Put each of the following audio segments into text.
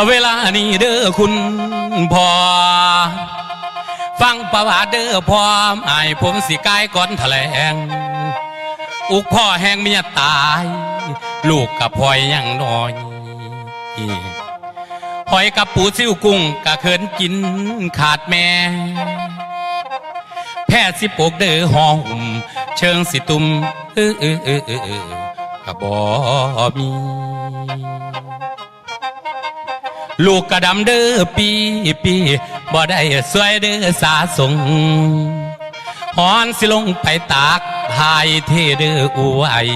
ต่อเวลานี้เด้อคุณพ่อฟังประวัติเด้อพ่อไอ้ผมสิกายก่อนแถลง อุกพ่อแห่งเมียตาย ลูกกับพอยยังน้อยหอยกับปูซิ่วกุ้งกะเขินกินขาดแม่ แพ้สิปกเด้อห้องหุ่มเชิงสิตุมเออเออเออเออเออกะบอมี ลูกกระดำเด้อปีปีบ่ได้สวยเด้อสาสงหอนสิลงไปตากหายเทเด้ออวย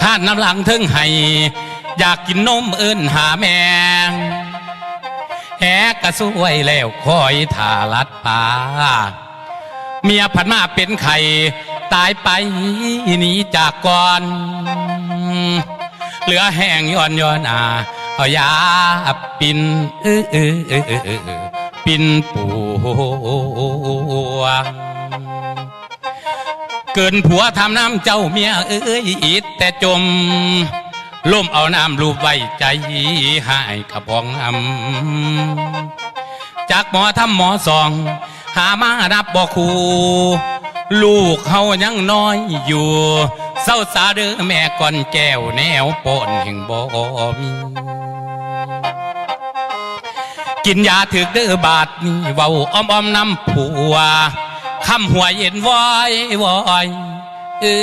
ข้านน้ำหลังเทิงให้ อยากกินนมเอิ้นหาแมงแหกกระสวยแล้วคอยทาลัดป่าเมียผันมาเป็นไข่ตายไปหนีจากก่อน เหลือแห้งย้อนย้อนอา เอายาปินเออเออเออเออเออปินปวงเกินผัวทำน้ำเจ้าเมียเอ้ยอิดแต่จมล่มเอาน้ำลูบไว้ใจหายกระพองอำจากหมอทำหมอสอง หามานับบอกครูลูกเขายังน้อยอยู่เศร้าสาเด้อแม่ก่อนแก้วแนวปนแห่งบ่มี กินยาถึกเด้อบาดนี่เว้าอ้อมอ้อมน้ำผัวคำหัวเย็นวอยวอยเอ้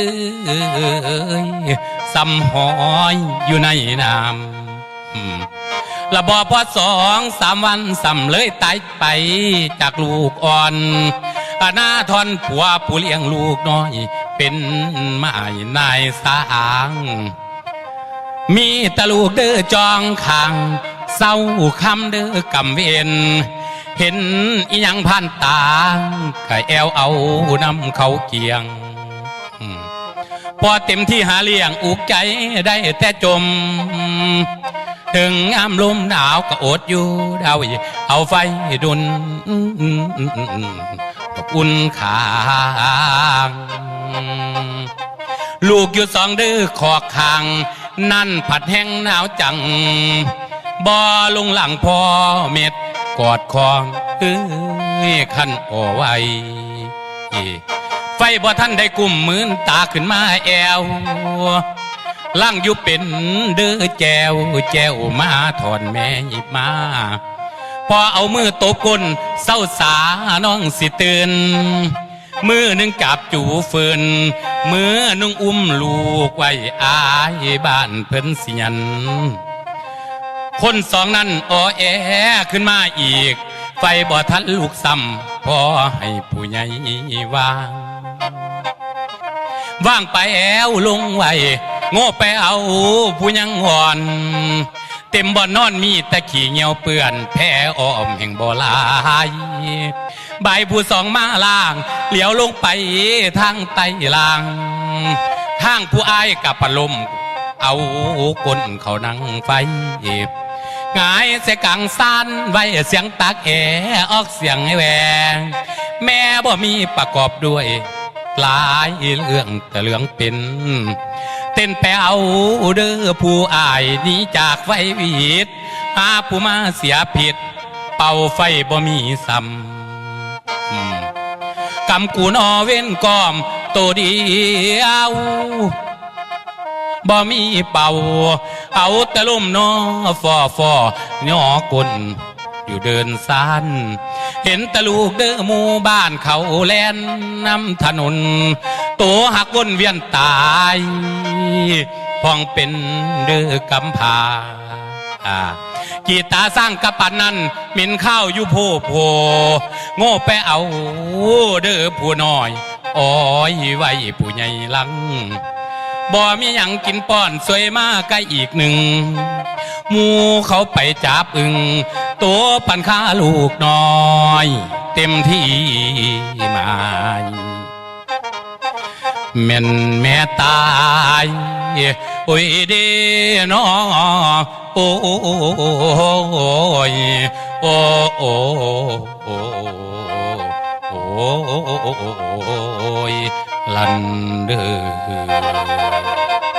ยซำหอยอยู่ในน้ำอืมละบอพอสองสามวันซำเลยตายไปจากลูกอ่อนอาณาทอนผัวผู้เลี้ยงลูกน้อย เป็นไม้นายสาง มีตะลูกเด้อจองขัง เศร้าคำเด้อกำเวนเห็นอียังผ่านตาก็แอวเอานำเขาเกียง พอเต็มที่หาเลี้ยงอุกใจได้แต่จม ถึงอ้ามลมหนาวก็อดอยู่ดาวเอาไฟดุนอุ่นขางลูกอยู่สองดื้อขอกคาง นั่นผัดแห้งหนาวจัง บ่ลงหลังพ่อเม็ดกอดคองเอ้ยขันโอไวไฟบ่ท่านได้กุมมือนตาขึ้นมาแอวล่างอยู่เป็นเด้อแจวแจวมาถอนแม่หยิบมาพอเอามือตบก้นเศร้าสาน้องสิตื่นมือหนึ่งจับจูฟืนมือหนึ่งอุ้มลูกไว้อายบ้านเพิ่นสิยัน คนสองนั้นอ้อแอขึ้นมาอีก ไฟบ่ทันลูกซ้ำพอให้ผู้ใหญ่วางว่างไปแอวลงไว้โง่ไปเอาผู้ยังอ่อน เต็มบ่อนนอนมีแต่ขี้เหงียวเปื่อนแพ้อ้อมแห่งบ่ลายใบผู้สองมาล่าง เหลียวลงไปทางไตล่างทางผู้อายกับปลมเอาก้นเขานั่งไฟ งายเสียกังสันไว้เสียงตักแอออกเสียงให้แหวง แม่บ่มีประกอบด้วยหลายเรื่องแต่เรื่องเป็น เต้นไปเอาเด้อผู้อายนี้จากไฟวีดหาผู้มาเสียผิด เป่าไฟบ่มีซ้ำกำกูนอเว้นกอมตัวเดียว บ่มีเป่า เอาแต่ลมนอฟอฟอย่อกลอยู่เดินซานเห็นตะลูกเด้อหมู่บ้านเขาแลนนำถนน ตัวหักวนเวียนตายพองเป็นเด้อกำพาากีตาสร้างกระปันนั้นมินข้าวอยู่โพโพโง่ไปเอาเด้อผู้น้อยอ้อยไว้ผู้ใหญ่หลัง บ่มีหยังกินป้อนสวยมากใกล้อีกหนึ่งหมูเขาไปจับอึงตัวปันค่าลูกน้อย เต็มที่มายแม่นแม่ตายโอ้ยเด้นอโอ้ยโอ้โอ้โอ้โอ้ ยลันเดอ